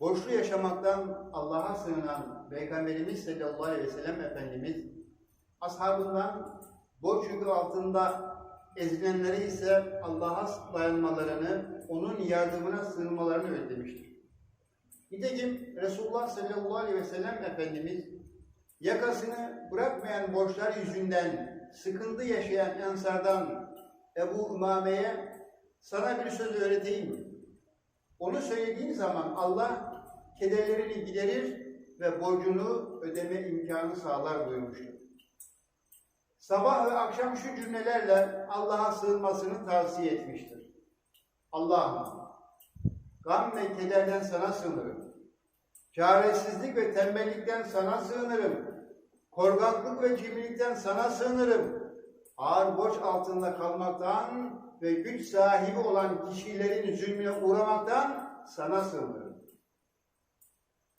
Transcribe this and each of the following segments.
borçlu yaşamaktan Allah'a sığınan Peygamberimiz sallallahu aleyhi ve sellem Efendimiz, ashabından borç yükü altında ezilenleri ise Allah'a dayanmalarını, onun yardımına sığınmalarını öğretmiştir. Nitekim Resulullah sallallahu aleyhi ve sellem Efendimiz, yakasını bırakmayan borçlar yüzünden sıkıntı yaşayan Ensardan Ebu Ümame'ye sana bir söz öğreteyim? Onu söylediğin zaman Allah kederlerini giderir ve borcunu ödeme imkanı sağlar buyurmuştur. Sabah ve akşam şu cümlelerle Allah'a sığınmasını tavsiye etmiştir. Allah'ım, gam ve kederden sana sığınırım. Çaresizlik ve tembellikten sana sığınırım. Korkaklık ve cimrilikten sana sığınırım. Ağır borç altında kalmaktan ve güç sahibi olan kişilerin zulmüne uğramaktan sana sığınırım.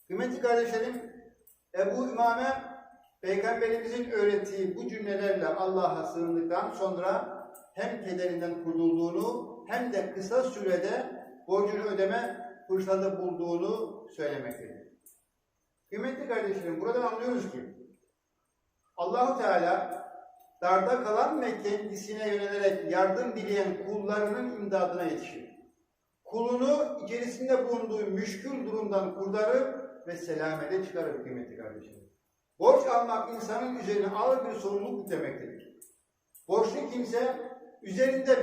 Kıymetli kardeşlerim, Ebu İmame Peygamberimizin öğrettiği bu cümlelerle Allah'a sığındıktan sonra hem kederinden kurtulduğunu hem de kısa sürede borcunu ödeme fırsatı bulduğunu söylemektedir. Kıymetli kardeşlerim, buradan anlıyoruz ki Allahu Teala darda kalan ve kendisine yönelerek yardım dileyen kullarının imdadına yetişir. Kulunu içerisinde bulunduğu müşkül durumdan kurtarır ve selamete çıkarır kıymetli kardeşlerim. Borç almak insanın üzerine ağır bir sorumluluk yüklemektedir. Borçlu kimse üzerinde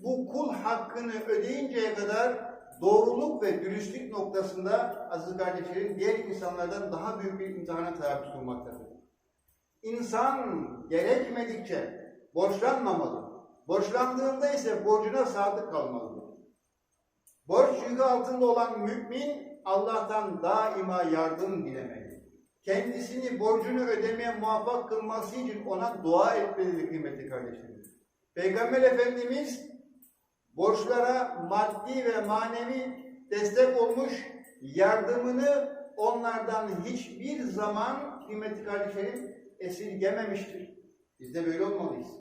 bu kul hakkını ödeyinceye kadar doğruluk ve dürüstlük noktasında aziz kardeşlerim diğer insanlardan daha büyük bir imtihana tabi tutulmaktadır. İnsan gerekmedikçe borçlanmamalı. Borçlandığında ise borcuna sadık kalmalıdır. Borç yükü altında olan mümin Allah'tan daima yardım dilemeli. Kendisini borcunu ödemeye muvaffak kılması için ona dua etmelidir kıymetli kardeşlerim. Peygamber Efendimiz borçlara maddi ve manevi destek olmuş, yardımını onlardan hiçbir zaman kıymetli kardeşlerim esirgememiştir. Biz de böyle olmalıyız.